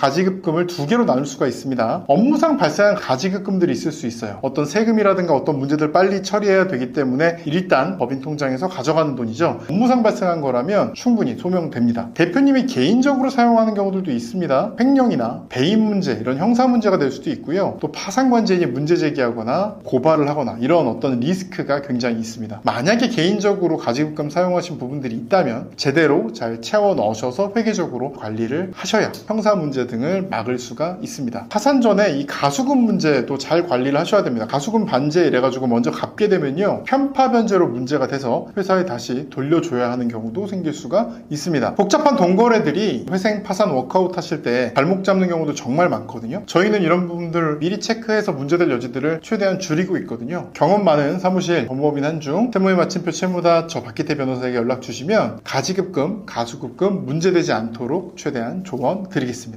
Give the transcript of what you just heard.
가지급금을 두 개로 나눌 수가 있습니다. 업무상 발생한 가지급금들이 있을 수 있어요. 어떤 세금이라든가 어떤 문제들 빨리 처리해야 되기 때문에 일단 법인 통장에서 가져가는 돈이죠. 업무상 발생한 거라면 충분히 소명됩니다. 대표님이 개인적으로 사용하는 경우들도 있습니다. 횡령이나 배임 문제 이런 형사 문제가 될 수도 있고요. 또 파산관제인이 문제 제기하거나 고발을 하거나 이런 어떤 리스크가 굉장히 있습니다. 만약에 개인적으로 가지급금 사용하신 부분들이 있다면 제대로 잘 채워 넣으셔서 회계적으로 관리를 하셔야 형사 문제 등을 막을 수가 있습니다. 파산 전에 이 가수금 문제도 잘 관리를 하셔야 됩니다. 가수금 반제 이래가지고 먼저 갚게 되면요. 편파 변제로 문제가 돼서 회사에 다시 돌려줘야 하는 경우도 생길 수가 있습니다. 복잡한 동거래들이 회생 파산 워크아웃 하실 때 발목 잡는 경우도 정말 많거든요. 저희는 이런 부분들을 미리 체크해서 문제될 여지들을 최대한 줄이고 있거든요. 경험 많은 사무실 법무법인 한중 세무의 마침표 채무다 저 박기태 변호사에게 연락 주시면 가지급금, 가수급금 문제되지 않도록 최대한 조언 드리겠습니다.